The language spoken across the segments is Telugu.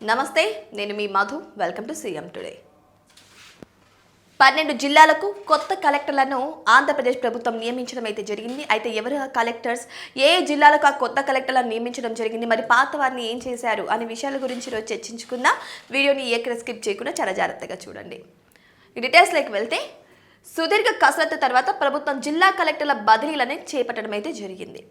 నమస్తే నేను మీ Madhu. Welcome to CM today పన్నెండు జిల్లాలకు కొత్త కలెక్టర్లను ఆంధ్రప్రదేశ్ ప్రభుత్వం నియమించడం అయితే జరిగింది. అయితే ఎవరు ఆ కలెక్టర్స్? ఏ జిల్లాలకు ఆ కొత్త కలెక్టర్లను నియమించడం జరిగింది? మరి పాత వారిని ఏం చేశారు? అనే విషయాల గురించి రోజు చర్చించుకుందాం. వీడియోని ఎక్కడ స్కిప్ చేయకుండా చాలా జాగ్రత్తగా చూడండి. డీటెయిల్స్లోకి వెళ్తే సుదీర్ఘ కసరత్తు తర్వాత ప్రభుత్వం జిల్లా కలెక్టర్ల బదిలీలని చేపట్టడం అయితే జరిగింది.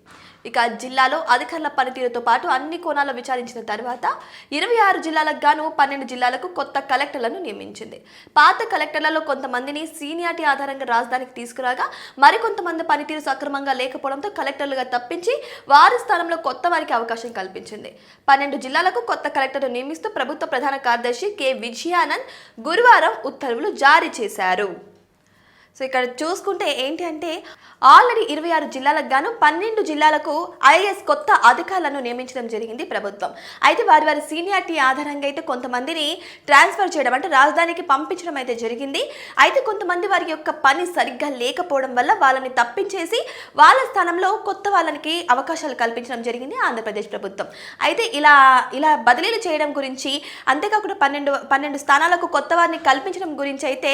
ఇక జిల్లాలో అధికారుల పనితీరుతో పాటు అన్ని కోణాలు విచారించిన తర్వాత ఇరవై ఆరు జిల్లాలకు గాను పన్నెండు జిల్లాలకు కొత్త కలెక్టర్లను నియమించింది. పాత కలెక్టర్లలో కొంతమందిని సీనియారిటీ ఆధారంగా రాజధానికి తీసుకురాగా మరికొంతమంది పనితీరు సక్రమంగా లేకపోవడంతో కలెక్టర్లుగా తప్పించి వారి స్థానంలో కొత్త వారికి అవకాశం కల్పించింది. పన్నెండు జిల్లాలకు కొత్త కలెక్టర్ను నియమిస్తూ ప్రభుత్వ ప్రధాన కార్యదర్శి కె. విజయానంద్ గురువారం ఉత్తర్వులు జారీ చేశారు. సో ఇక్కడ చూసుకుంటే ఏంటి అంటే ఆల్రెడీ ఇరవై ఆరు జిల్లాలకు గాను పన్నెండు జిల్లాలకు ఐఏఎస్ కొత్త అధికారులను నియమించడం జరిగింది ప్రభుత్వం. అయితే వారి వారి సీనియారిటీ ఆధారంగా అయితే కొంతమందిని ట్రాన్స్ఫర్ చేయడం అంటే రాజధానికి పంపించడం అయితే జరిగింది. అయితే కొంతమంది వారి యొక్క పని సరిగ్గా లేకపోవడం వల్ల వాళ్ళని తప్పించేసి వాళ్ళ స్థానంలో కొత్త వాళ్ళకి అవకాశాలు కల్పించడం జరిగింది ఆంధ్రప్రదేశ్ ప్రభుత్వం. అయితే ఇలా ఇలా బదిలీలు చేయడం గురించి అంతేకాకుండా పన్నెండు పన్నెండు స్థానాలకు కొత్త వారిని కల్పించడం గురించి అయితే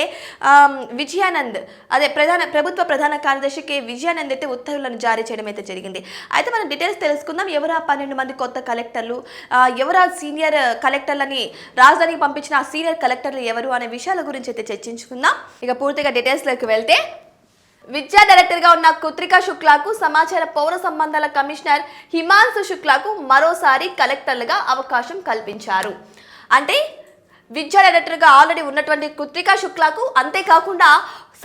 విజయానంద్ అదే ప్రధాన ప్రభుత్వ ప్రధాన కార్యదర్శి కె. విజయానంద్ అయితే ఉత్తర్వులను జారీ చేయడం అయితే జరిగింది. అయితే మనం డీటెయిల్స్ తెలుసుకుందాం. ఎవరు ఆ పన్నెండు మంది కొత్త కలెక్టర్లు? ఆ, ఎవరు ఆ సీనియర్ కలెక్టర్లని రాజధానికి పంపించిన ఆ సీనియర్ కలెక్టర్లు ఎవరు అనే విషయాల గురించి అయితే చర్చించుకుందాం. ఇక పూర్తిగా డీటెయిల్స్లోకి వెళ్తే విద్యా డైరెక్టర్గా ఉన్న కుత్రికా శుక్లాకు సమాచార పౌర సంబంధాల కమిషనర్ హిమాంశు శుక్లాకు మరోసారి కలెక్టర్లుగా అవకాశం కల్పించారు. అంటే విద్యా డైరెక్టర్గా ఆల్రెడీ ఉన్నటువంటి కుత్రికా శుక్లాకు అంతేకాకుండా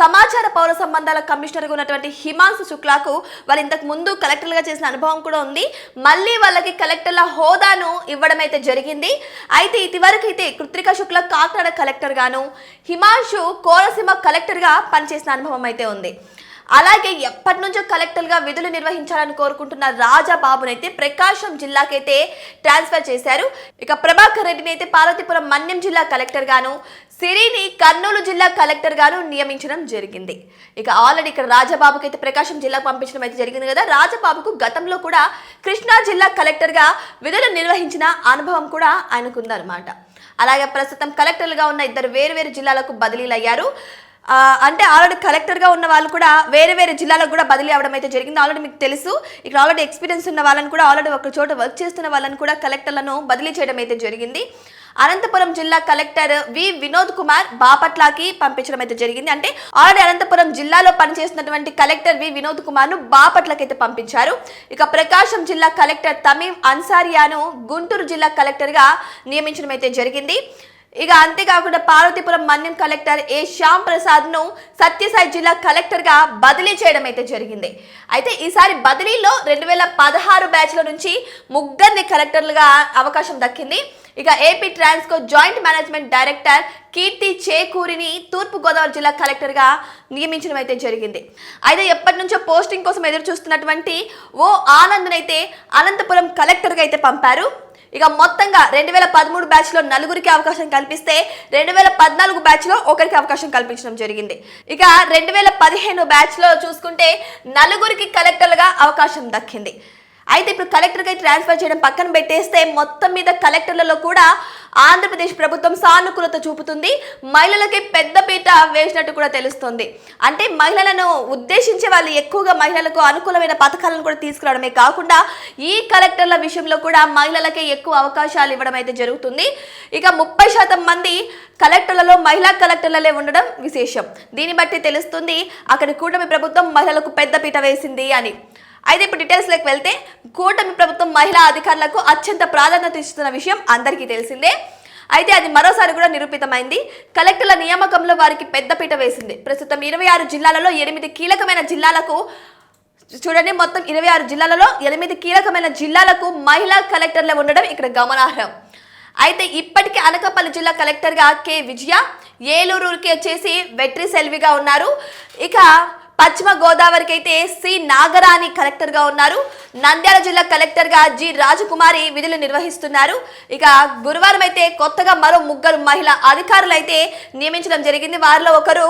సమాచార పౌర సంబంధాల కమిషనర్గా ఉన్నటువంటి హిమాంశు శుక్లాకు వాళ్ళు ఇంతకు ముందు కలెక్టర్గా చేసిన అనుభవం కూడా ఉంది. మళ్ళీ వాళ్ళకి కలెక్టర్ల హోదాను ఇవ్వడం అయితే జరిగింది. అయితే ఇదివరకు అయితే కృత్రిక శుక్ల కాకినాడ కలెక్టర్ గాను హిమాంశు కోనసీమ కలెక్టర్గా పనిచేసిన అనుభవం అయితే ఉంది. అలాగే ఎప్పటి నుంచో కలెక్టర్గా విధులు నిర్వహించాలని కోరుకుంటున్న రాజాబాబునైతే ప్రకాశం జిల్లాకైతే ట్రాన్స్ఫర్ చేశారు. ఇక ప్రభాకర్ రెడ్డిని అయితే పార్వతీపురం మన్యం జిల్లా కలెక్టర్ గాను సిరిని కర్నూలు జిల్లా కలెక్టర్ గాను నియమించడం జరిగింది. ఇక ఆల్రెడీ ఇక్కడ రాజబాబుకి అయితే ప్రకాశం జిల్లాకు పంపించడం అయితే జరిగింది కదా. రాజబాబుకు గతంలో కూడా కృష్ణా జిల్లా కలెక్టర్గా విధులు నిర్వహించిన అనుభవం కూడా ఆయనకుందనమాట అలాగే ప్రస్తుతం కలెక్టర్లుగా ఉన్న ఇద్దరు వేరు వేరు జిల్లాలకు బదిలీలు అయ్యారు అంటే ఆల్రెడీ కలెక్టర్గా ఉన్న వాళ్ళు కూడా వేరే వేరే జిల్లాలకు కూడా బదిలీ అవ్వడం అయితే జరిగింది. ఆల్రెడీ మీకు తెలుసు ఇక్కడ ఆల్రెడీ ఎక్స్పీరియన్స్ ఉన్న వాళ్ళని కూడా ఆల్రెడీ ఒక చోట వర్క్ చేస్తున్న వాళ్ళని కూడా కలెక్టర్లను బదిలీ చేయడం అయితే జరిగింది. అనంతపురం జిల్లా కలెక్టర్ వి. వినోద్ కుమార్ బాపట్లకి పంపించడం అయితే జరిగింది. అంటే ఆల్రెడీ అనంతపురం జిల్లాలో పనిచేస్తున్నటువంటి కలెక్టర్ వి. వినోద్ కుమార్ను బాపట్లకి అయితే పంపించారు. ఇక ప్రకాశం జిల్లా కలెక్టర్ తమీం అన్సారియాను గుంటూరు జిల్లా కలెక్టర్గా నియమించడం అయితే జరిగింది. ఇక అంతేకాకుండా పార్వతీపురం మన్యం కలెక్టర్ ఏ శ్యామ్ ప్రసాద్ను సత్యసాయి జిల్లా కలెక్టర్గా బదిలీ చేయడం అయితే జరిగింది. అయితే ఈసారి బదిలీలో రెండు వేల పదహారు బ్యాచ్ల నుంచి ముగ్గురిని కలెక్టర్లుగా అవకాశం దక్కింది. ఇక AP Transco joint management director Keerthi చేకూరిని తూర్పు గోదావరి జిల్లా కలెక్టర్గా నియమించడం అయితే జరిగింది. అయితే ఎప్పటి నుంచో పోస్టింగ్ కోసం ఎదురు చూస్తున్నటువంటి ఓ అయితే అనంతపురం కలెక్టర్గా అయితే పంపారు. ఇక మొత్తంగా రెండు వేల పదమూడు బ్యాచ్లో నలుగురికి అవకాశం కల్పిస్తే రెండు వేల పద్నాలుగు బ్యాచ్లో ఒకరికి అవకాశం కల్పించడం జరిగింది. ఇక రెండు వేల పదిహేను బ్యాచ్లో చూసుకుంటే నలుగురికి కలెక్టర్లుగా అవకాశం దక్కింది. అయితే ఇప్పుడు కలెక్టర్కి ట్రాన్స్ఫర్ చేయడం పక్కన పెట్టేస్తే మొత్తం మీద కలెక్టర్లలో కూడా ఆంధ్రప్రదేశ్ ప్రభుత్వం సానుకూలత చూపుతుంది. మహిళలకి పెద్దపీట వేసినట్టు కూడా తెలుస్తుంది. అంటే మహిళలను ఉద్దేశించే వాళ్ళు ఎక్కువగా మహిళలకు అనుకూలమైన పథకాలను కూడా తీసుకురావడమే కాకుండా ఈ కలెక్టర్ల విషయంలో కూడా మహిళలకే ఎక్కువ అవకాశాలు ఇవ్వడం అయితే జరుగుతుంది. ఇక ముప్పై శాతం మంది కలెక్టర్లలో మహిళా కలెక్టర్లలే ఉండడం విశేషం. దీన్ని బట్టి తెలుస్తుంది అక్కడ కూటమి ప్రభుత్వం మహిళలకు పెద్దపీట వేసింది అని. అయితే ఇప్పుడు డీటెయిల్స్లోకి వెళ్తే కూటమి ప్రభుత్వం మహిళా అధికారులకు అత్యంత ప్రాధాన్యత ఇస్తున్న విషయం అందరికీ తెలిసిందే. అయితే అది మరోసారి కూడా నిరూపితమైంది. కలెక్టర్ల నియామకంలో వారికి పెద్దపీట వేసింది. ప్రస్తుతం ఇరవై ఆరు జిల్లాలలో ఎనిమిది కీలకమైన జిల్లాలకు చూడండి మొత్తం ఇరవై ఆరు జిల్లాలలో ఎనిమిది కీలకమైన జిల్లాలకు మహిళా కలెక్టర్లు ఉండడం ఇక్కడ గమనార్హం. అయితే ఇప్పటికే అనకాపల్లి జిల్లా కలెక్టర్గా కె. విజయ ఏలూరుకి వచ్చేసి వెట్రి సెల్విగా ఉన్నారు. ఇక పశ్చిమ గోదావరికి అయితే సి నాగరాణి కలెక్టర్గా ఉన్నారు. నంద్యాల జిల్లా కలెక్టర్గా జి రాజకుమారి విధులు నిర్వహిస్తున్నారు. ఇక గురువారం అయితే కొత్తగా మరో ముగ్గురు మహిళా అధికారులు అయితే నియమించడం జరిగింది. వారిలో ఒకరు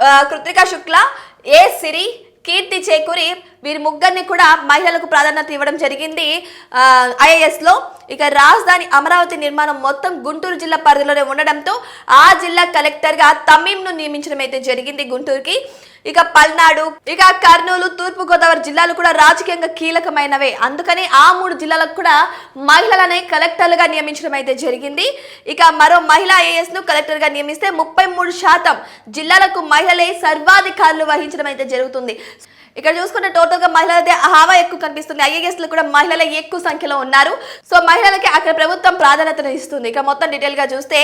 కృత్రికా కృతికా శుక్ల ఏ సిరి కీర్తి చేకూరి వీరి ముగ్గురిని కూడా మహిళలకు ప్రాధాన్యత ఇవ్వడం జరిగింది. ఐఏఎస్లో ఇక రాజధాని అమరావతి నిర్మాణం మొత్తం గుంటూరు జిల్లా పరిధిలోనే ఉండడంతో ఆ జిల్లా కలెక్టర్గా తమీంను నియమించడం అయితే జరిగింది గుంటూరుకి. ఇక పల్నాడు ఇక కర్నూలు తూర్పు గోదావరి జిల్లాలు కూడా రాజకీయంగా కీలకమైనవే. అందుకని ఆ మూడు జిల్లాలకు కూడా మహిళలనే కలెక్టర్లుగా నియమించడం అయితే జరిగింది. ఇక మరో మహిళా ఐఏఎస్ను కలెక్టర్గా నియమిస్తే ముప్పై మూడు శాతం జిల్లాలకు మహిళలే సర్వాధికారులు వహించడం అయితే జరుగుతుంది. ఇక్కడ చూసుకుంటే టోటల్గా మహిళలదే హావా ఎక్కువ కనిపిస్తుంది. ఐఏఎస్లో కూడా మహిళలే ఎక్కువ సంఖ్యలో ఉన్నారు. సో మహిళలకి అక్కడ ప్రభుత్వం ప్రాధాన్యతను ఇస్తుంది. ఇక మొత్తం డీటెయిల్గా చూస్తే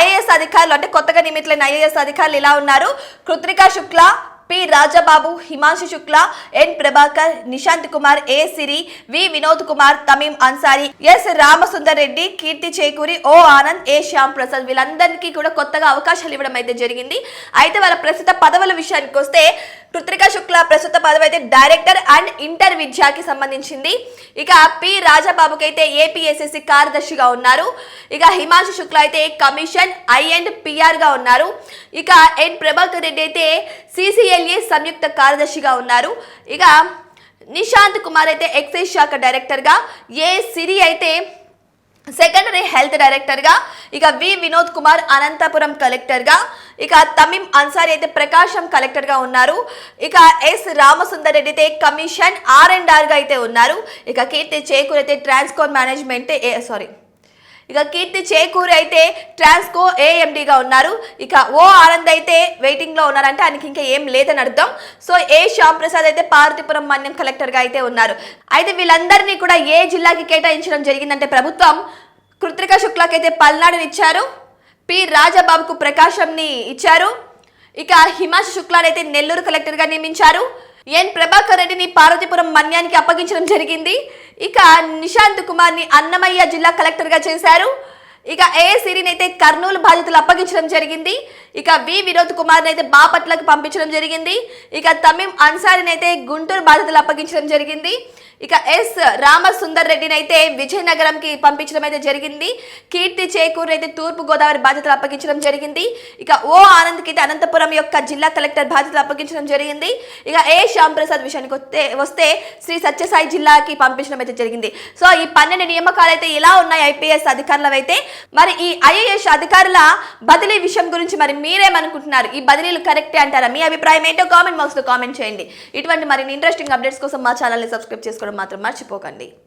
ఐఏఎస్ అధికారులు అంటే కొత్తగా నియమితులైన ఐఏఎస్ అధికారులు ఇలా ఉన్నారు. Krithika Shukla P Rajababu Himanshu Shukla N Prabhakar Nishant Kumar A Siri V Vinod Kumar Tameem Ansari S Ramasundar Reddy Keerthi Chekuri O Anand A Shyam Prasad వీళ్ళందరికీ కూడా కొత్తగా అవకాశాలు ఇవ్వడం అయితే జరిగింది. అయితే వాళ్ళ ప్రస్తుత పదవుల విషయానికి వస్తే కృత్రిక శుక్ల ప్రస్తుత పదవి అయితే డైరెక్టర్ అండ్ ఇంటర్ విద్యాకి సంబంధించింది. ఇక పి రాజబాబుకి అయితే ఏపీఎస్ఎస్సి కార్యదర్శిగా ఉన్నారు. ఇక హిమాంశు శుక్ల అయితే కమిషన్ ఐ అండ్ పిఆర్గా ఉన్నారు. ఇక ఎన్ ప్రభాకర్ రెడ్డి అయితే సిసిఎల్ఏ సంయుక్త కార్యదర్శిగా ఉన్నారు. ఇక నిశాంత్ కుమార్ అయితే ఎక్సైజ్ శాఖ డైరెక్టర్గా ఏ సిరి అయితే సెకండరీ హెల్త్ డైరెక్టర్గా ఇక వి వినోద్ కుమార్ అనంతపురం కలెక్టర్గా ఇక తమిం అన్సారీ అయితే ప్రకాశం కలెక్టర్గా ఉన్నారు. ఇక ఎస్ రామసుందర్ రెడ్డి అయితే కమిషన్ ఆర్ అండ్ ఆర్గా అయితే ఉన్నారు. ఇక కీర్తి చేకూర్ అయితే ట్రాన్స్కోర్ మేనేజ్మెంట్ ఏ సారీ ఇక కీర్తి చేకూర్ అయితే ట్రాన్స్కో ఏఎండిగా ఉన్నారు. ఇక ఓ ఆనంద్ అయితే వెయిటింగ్లో ఉన్నారంటే ఆయనకి ఇంకా ఏం లేదని అర్థం. సో ఏ శ్యామ్ ప్రసాద్ అయితే పార్వతీపురం మన్యం కలెక్టర్గా అయితే ఉన్నారు. అయితే వీళ్ళందరినీ కూడా ఏ జిల్లాకి కేటాయించడం జరిగిందంటే ప్రభుత్వం కృత్రిక శుక్లాకైతే పల్నాడునిచ్చారు. ఇచ్చారు పి రాజబాబుకు ప్రకాశంని ఇచ్చారు. ఇక హిమాంశు శుక్లానైతే నెల్లూరు కలెక్టర్గా నియమించారు. ఎన్ ప్రభాకర్ రెడ్డిని పార్వతీపురం మన్యానికి అప్పగించడం జరిగింది. ఇక నిశాంత్ కుమార్ని అన్నమయ్య జిల్లా కలెక్టర్గా చేశారు. ఇక ఏ సిరిని అయితే కర్నూలు బాధితులు అప్పగించడం జరిగింది. ఇక వి వినోద్ కుమార్ని అయితే బాపట్లకు పంపించడం జరిగింది. ఇక తమీం అన్సారిని అయితే గుంటూరు బాధితులు అప్పగించడం జరిగింది. ఇక ఎస్ రామసుందర్ రెడ్డిని అయితే విజయనగరంకి పంపించడం అయితే జరిగింది. కీర్తి చేకూరు అయితే తూర్పు గోదావరి బాధ్యతలు అప్పగించడం జరిగింది. ఇక ఓ ఆనంద్కి అయితే అనంతపురం యొక్క జిల్లా కలెక్టర్ బాధ్యతలు అప్పగించడం జరిగింది. ఇక ఏ శ్యామ్ ప్రసాద్ విషయానికి వస్తే వస్తే శ్రీ సత్యసాయి జిల్లాకి పంపించడం అయితే జరిగింది. సో ఈ పన్నెండు నియామకాలు అయితే ఇలా ఉన్నాయి ఐపీఎస్ అధికారులు అయితే? మరి ఈ ఐఏఎస్ అధికారుల బదిలీ విషయం గురించి మరి మీరేమనుకుంటున్నారు? ఈ బదిలీలు కరెక్టే అంటారా? మీ అభిప్రాయం ఏంటో కామెంట్ బాక్స్లో కామెంట్ చేయండి. ఇటువంటి మరిన్ని ఇంట్రెస్టింగ్ అప్డేట్స్ కోసం మా ఛానల్ని సబ్స్క్రైబ్ చేసుకోండి. మాత్రం మర్చిపోకండి.